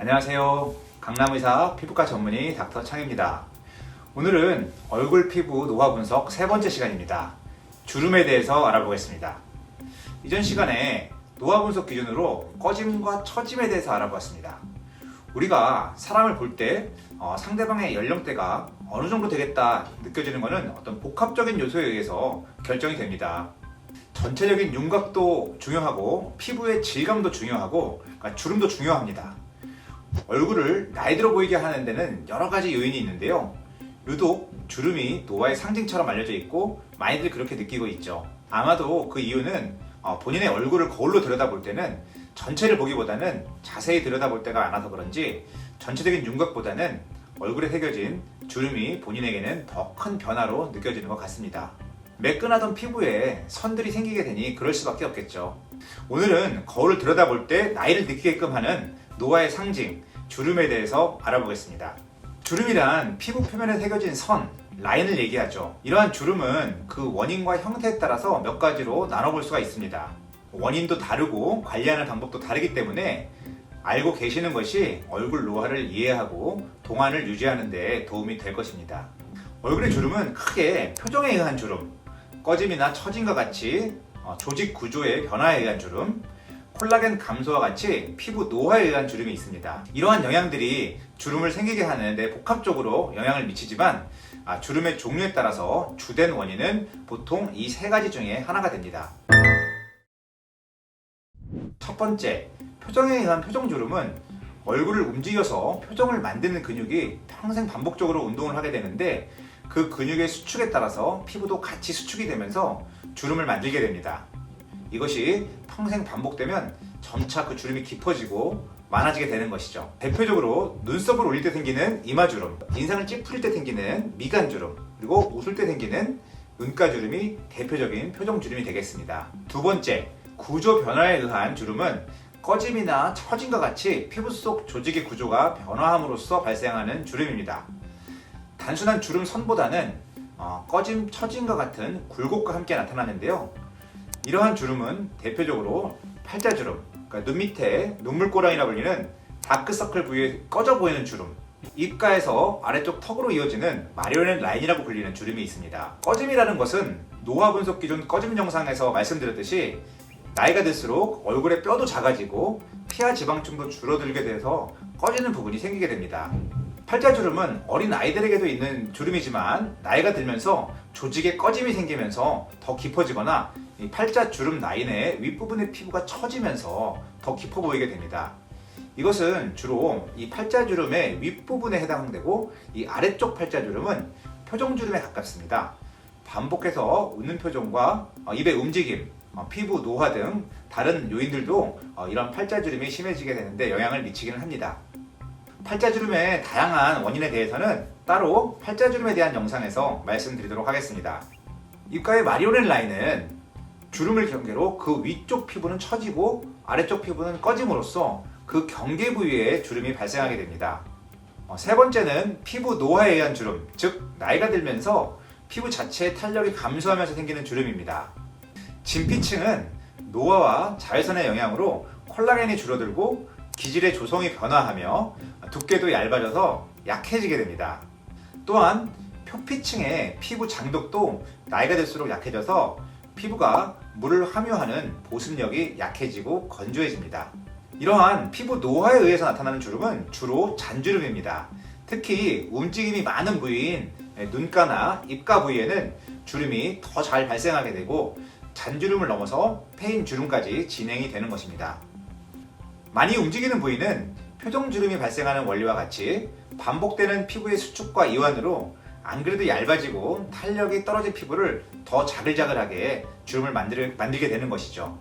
안녕하세요. 강남의사 피부과 전문의 닥터 창입니다. 오늘은 얼굴 피부 노화 분석 세 번째 시간입니다. 주름에 대해서 알아보겠습니다. 이전 시간에 노화 분석 기준으로 꺼짐과 처짐에 대해서 알아보았습니다. 우리가 사람을 볼때 어, 상대방의 연령대가 어느 정도 되겠다 느껴지는 것은 어떤 복합적인 요소에 의해서 결정이 됩니다. 전체적인 윤곽도 중요하고 피부의 질감도 중요하고 그러니까 주름도 중요합니다. 얼굴을 나이 들어 보이게 하는 데는 여러 가지 요인이 있는데요. 유독 주름이 노화의 상징처럼 알려져 있고 많이들 그렇게 느끼고 있죠. 아마도 그 이유는 어, 본인의 얼굴을 거울로 들여다볼 때는 전체를 보기보다는 자세히 들여다볼 때가 많아서 그런지 전체적인 윤곽보다는 얼굴에 새겨진 주름이 본인에게는 더 큰 변화로 느껴지는 것 같습니다. 매끈하던 피부에 선들이 생기게 되니 그럴 수밖에 없겠죠. 오늘은 거울을 들여다볼 때 나이를 느끼게끔 하는 노화의 상징, 주름에 대해서 알아보겠습니다. 주름이란 피부 표면에 새겨진 선, 라인을 얘기하죠. 이러한 주름은 그 원인과 형태에 따라서 몇 가지로 나눠볼 수가 있습니다. 원인도 다르고 관리하는 방법도 다르기 때문에 알고 계시는 것이 얼굴 노화를 이해하고 동안을 유지하는 데 도움이 될 것입니다. 얼굴의 주름은 크게 표정에 의한 주름, 꺼짐이나 처짐과 같이 어, 조직 구조의 변화에 의한 주름, 콜라겐 감소와 같이 피부 노화에 의한 주름이 있습니다. 이러한 영향들이 주름을 생기게 하는데 복합적으로 영향을 미치지만 아, 주름의 종류에 따라서 주된 원인은 보통 이 세 가지 중에 하나가 됩니다. 첫 번째, 표정에 의한 표정 주름은 얼굴을 움직여서 표정을 만드는 근육이 평생 반복적으로 운동을 하게 되는데 그 근육의 수축에 따라서 피부도 같이 수축이 되면서 주름을 만들게 됩니다. 이것이 평생 반복되면 점차 그 주름이 깊어지고 많아지게 되는 것이죠. 대표적으로 눈썹을 올릴 때 생기는 이마주름, 인상을 찌푸릴 때 생기는 미간주름, 그리고 웃을 때 생기는 눈가주름이 대표적인 표정주름이 되겠습니다. 두 번째, 구조 변화에 의한 주름은 꺼짐이나 처짐과 같이 피부 속 조직의 구조가 변화함으로써 발생하는 주름입니다. 단순한 주름 선보다는 어, 꺼짐, 처짐과 같은 굴곡과 함께 나타나는데요. 이러한 주름은 대표적으로 팔자주름, 그러니까 눈 밑에 눈물꼬랑이라 불리는 다크서클 부위에 꺼져 보이는 주름, 입가에서 아래쪽 턱으로 이어지는 마리오넷 라인이라고 불리는 주름이 있습니다. 꺼짐이라는 것은 노화 분석 기준 꺼짐 영상에서 말씀드렸듯이 나이가 들수록 얼굴의 뼈도 작아지고 피하 지방층도 줄어들게 돼서 꺼지는 부분이 생기게 됩니다. 팔자주름은 어린 아이들에게도 있는 주름이지만 나이가 들면서 조직에 꺼짐이 생기면서 더 깊어지거나 이 팔자 주름 라인의 윗부분의 피부가 처지면서 더 깊어 보이게 됩니다. 이것은 주로 이 팔자주름의 윗부분에 해당되고 이 아래쪽 팔자주름은 표정주름에 가깝습니다. 반복해서 웃는 표정과 어, 입의 움직임, 어, 피부 노화 등 다른 요인들도 어, 이런 팔자주름이 심해지게 되는데 영향을 미치기는 합니다. 팔자주름의 다양한 원인에 대해서는 따로 팔자주름에 대한 영상에서 말씀드리도록 하겠습니다. 입가의 마리오넷 라인은 주름을 경계로 그 위쪽 피부는 처지고 아래쪽 피부는 꺼짐으로써 그 경계 부위에 주름이 발생하게 됩니다. 어, 세 번째는 피부 노화에 의한 주름, 즉 나이가 들면서 피부 자체의 탄력이 감소하면서 생기는 주름입니다. 진피층은 노화와 자외선의 영향으로 콜라겐이 줄어들고 기질의 조성이 변화하며 두께도 얇아져서 약해지게 됩니다. 또한 표피층의 피부 장독도 나이가 들수록 약해져서 피부가 물을 함유하는 보습력이 약해지고 건조해집니다. 이러한 피부 노화에 의해서 나타나는 주름은 주로 잔주름입니다. 특히 움직임이 많은 부위인 눈가나 입가 부위에는 주름이 더 잘 발생하게 되고 잔주름을 넘어서 페인 주름까지 진행이 되는 것입니다. 많이 움직이는 부위는 표정주름이 발생하는 원리와 같이 반복되는 피부의 수축과 이완으로 안 그래도 얇아지고 탄력이 떨어진 피부를 더 자글자글하게 주름을 만들, 만들게 되는 것이죠.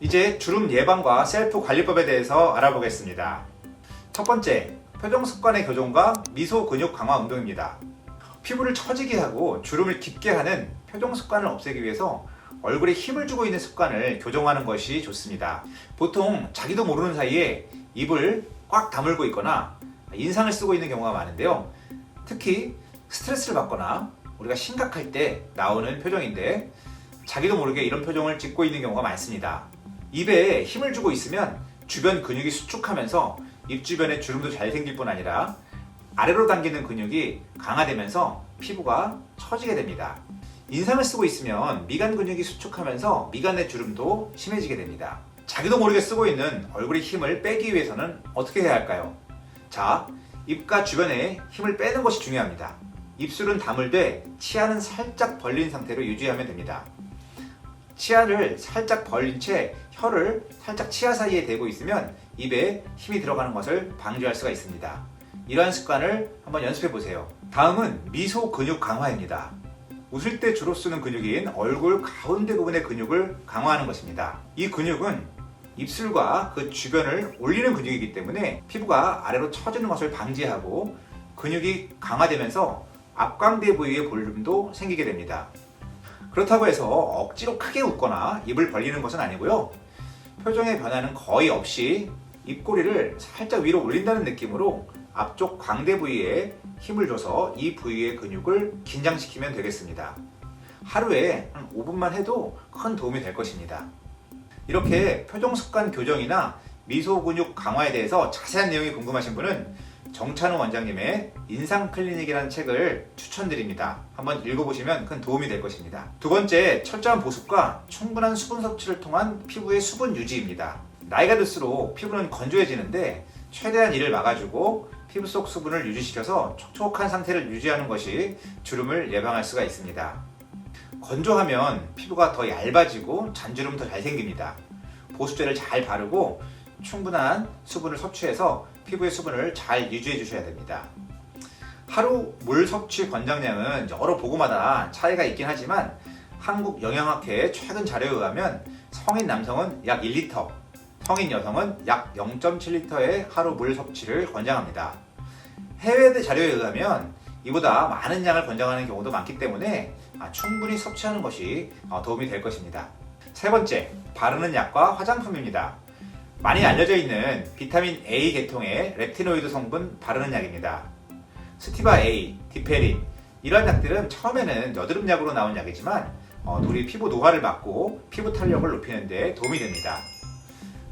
이제 주름 예방과 셀프 관리법에 대해서 알아보겠습니다. 첫 번째, 표정 습관의 교정과 미소 근육 강화 운동입니다. 피부를 처지게 하고 주름을 깊게 하는 표정 습관을 없애기 위해서 얼굴에 힘을 주고 있는 습관을 교정하는 것이 좋습니다. 보통 자기도 모르는 사이에 입을 꽉 다물고 있거나 인상을 쓰고 있는 경우가 많은데요. 특히 스트레스를 받거나 우리가 심각할 때 나오는 표정인데 자기도 모르게 이런 표정을 짓고 있는 경우가 많습니다. 입에 힘을 주고 있으면 주변 근육이 수축하면서 입 주변에 주름도 잘 생길 뿐 아니라 아래로 당기는 근육이 강화되면서 피부가 처지게 됩니다. 인상을 쓰고 있으면 미간 근육이 수축하면서 미간의 주름도 심해지게 됩니다. 자기도 모르게 쓰고 있는 얼굴의 힘을 빼기 위해서는 어떻게 해야 할까요? 자, 입과 주변에 힘을 빼는 것이 중요합니다. 입술은 다물되 치아는 살짝 벌린 상태로 유지하면 됩니다. 치아를 살짝 벌린 채 혀를 살짝 치아 사이에 대고 있으면 입에 힘이 들어가는 것을 방지할 수가 있습니다. 이러한 습관을 한번 연습해 보세요. 다음은 미소 근육 강화입니다. 웃을 때 주로 쓰는 근육인 얼굴 가운데 부분의 근육을 강화하는 것입니다. 이 근육은 입술과 그 주변을 올리는 근육이기 때문에 피부가 아래로 처지는 것을 방지하고 근육이 강화되면서 앞광대 부위의 볼륨도 생기게 됩니다. 그렇다고 해서 억지로 크게 웃거나 입을 벌리는 것은 아니고요. 표정의 변화는 거의 없이 입꼬리를 살짝 위로 올린다는 느낌으로 앞쪽 광대 부위에 힘을 줘서 이 부위의 근육을 긴장시키면 되겠습니다. 하루에 한 5분만 해도 큰 도움이 될 것입니다. 이렇게 표정 습관 교정이나 미소 근육 강화에 대해서 자세한 내용이 궁금하신 분은 정찬우 원장님의 인상 클리닉이라는 책을 추천드립니다. 한번 읽어보시면 큰 도움이 될 것입니다. 두 번째, 철저한 보습과 충분한 수분 섭취를 통한 피부의 수분 유지입니다. 나이가 들수록 피부는 건조해지는데 최대한 이를 막아주고 피부 속 수분을 유지시켜서 촉촉한 상태를 유지하는 것이 주름을 예방할 수가 있습니다. 건조하면 피부가 더 얇아지고 잔주름 더 잘 생깁니다. 보습제를 잘 바르고 충분한 수분을 섭취해서 피부의 수분을 잘 유지해 주셔야 됩니다. 하루 물 섭취 권장량은 여러 보고마다 차이가 있긴 하지만 한국 영양학회 최근 자료에 의하면 성인 남성은 약 1리터, 성인 여성은 약 0.7리터의 하루 물 섭취를 권장합니다. 해외 자료에 의하면 이보다 많은 양을 권장하는 경우도 많기 때문에 아, 충분히 섭취하는 것이 어, 도움이 될 것입니다. 세 번째, 바르는 약과 화장품입니다. 많이 알려져 있는 비타민 A 계통의 레티노이드 성분 바르는 약입니다. 스티바 A, 디페린 이런 약들은 처음에는 여드름 약으로 나온 약이지만 어, 우리 피부 노화를 막고 피부 탄력을 높이는 데 도움이 됩니다.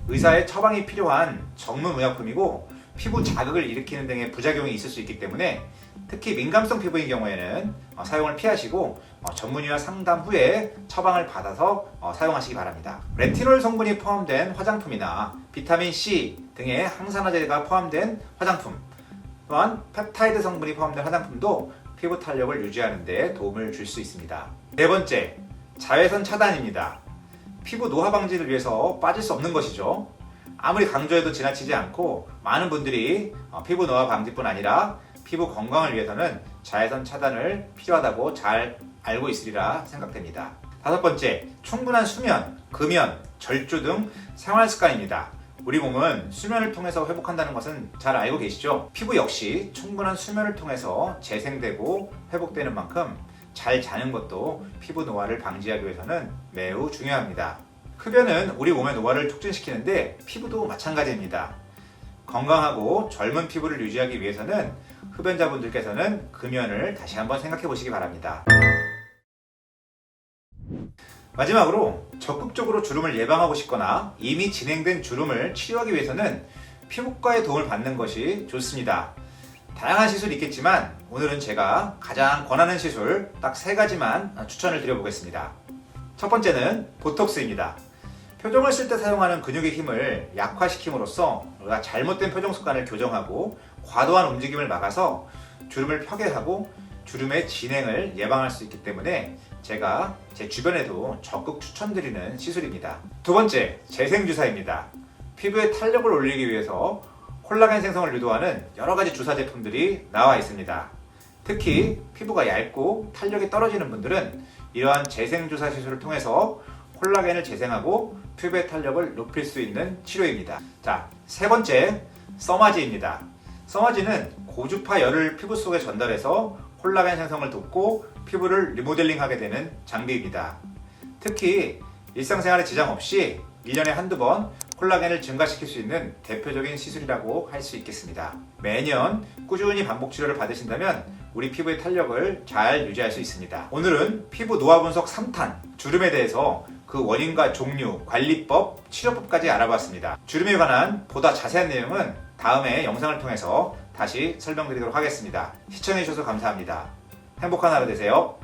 의사의 처방이 필요한 전문 의약품이고 피부 자극을 일으키는 등의 부작용이 있을 수 있기 때문에 특히 민감성 피부인 경우에는 어, 사용을 피하시고 어, 전문의와 상담 후에 처방을 받아서 어, 사용하시기 바랍니다. 레티놀 성분이 포함된 화장품이나 비타민 C 등의 항산화제가 포함된 화장품 또한 펩타이드 성분이 포함된 화장품도 피부 탄력을 유지하는 데 도움을 줄 수 있습니다. 네 번째, 자외선 차단입니다. 피부 노화 방지를 위해서 빠질 수 없는 것이죠. 아무리 강조해도 지나치지 않고 많은 분들이 어, 피부 노화 방지뿐 아니라 피부 건강을 위해서는 자외선 차단을 필요하다고 잘 알고 있으리라 생각됩니다. 다섯 번째, 충분한 수면, 금연, 절주 등 생활 습관입니다. 우리 몸은 수면을 통해서 회복한다는 것은 잘 알고 계시죠? 피부 역시 충분한 수면을 통해서 재생되고 회복되는 만큼 잘 자는 것도 피부 노화를 방지하기 위해서는 매우 중요합니다. 흡연은 우리 몸의 노화를 촉진시키는데 피부도 마찬가지입니다. 건강하고 젊은 피부를 유지하기 위해서는 흡연자분들께서는 금연을 다시 한번 생각해 보시기 바랍니다. 마지막으로 적극적으로 주름을 예방하고 싶거나 이미 진행된 주름을 치료하기 위해서는 피부과의 도움을 받는 것이 좋습니다. 다양한 시술이 있겠지만 오늘은 제가 가장 권하는 시술 딱 세 가지만 추천을 드려보겠습니다. 첫 번째는 보톡스입니다. 표정을 쓸 때 사용하는 근육의 힘을 약화시킴으로써 우리가 잘못된 표정 습관을 교정하고 과도한 움직임을 막아서 주름을 펴게 하고 주름의 진행을 예방할 수 있기 때문에 제가 제 주변에도 적극 추천드리는 시술입니다. 두 번째, 재생주사입니다. 피부의 탄력을 올리기 위해서 콜라겐 생성을 유도하는 여러 가지 주사 제품들이 나와 있습니다. 특히 피부가 얇고 탄력이 떨어지는 분들은 이러한 재생주사 시술을 통해서 콜라겐을 재생하고 피부의 탄력을 높일 수 있는 치료입니다. 자, 세 번째, 써마지입니다. 써마지는 고주파 열을 피부 속에 전달해서 콜라겐 생성을 돕고 피부를 리모델링하게 되는 장비입니다. 특히 일상생활에 지장 없이 1년에 한두 번 콜라겐을 증가시킬 수 있는 대표적인 시술이라고 할 수 있겠습니다. 매년 꾸준히 반복 치료를 받으신다면 우리 피부의 탄력을 잘 유지할 수 있습니다. 오늘은 피부 노화 분석 3탄 주름에 대해서 그 원인과 종류, 관리법, 치료법까지 알아봤습니다. 주름에 관한 보다 자세한 내용은 다음에 영상을 통해서 다시 설명드리도록 하겠습니다. 시청해주셔서 감사합니다. 행복한 하루 되세요.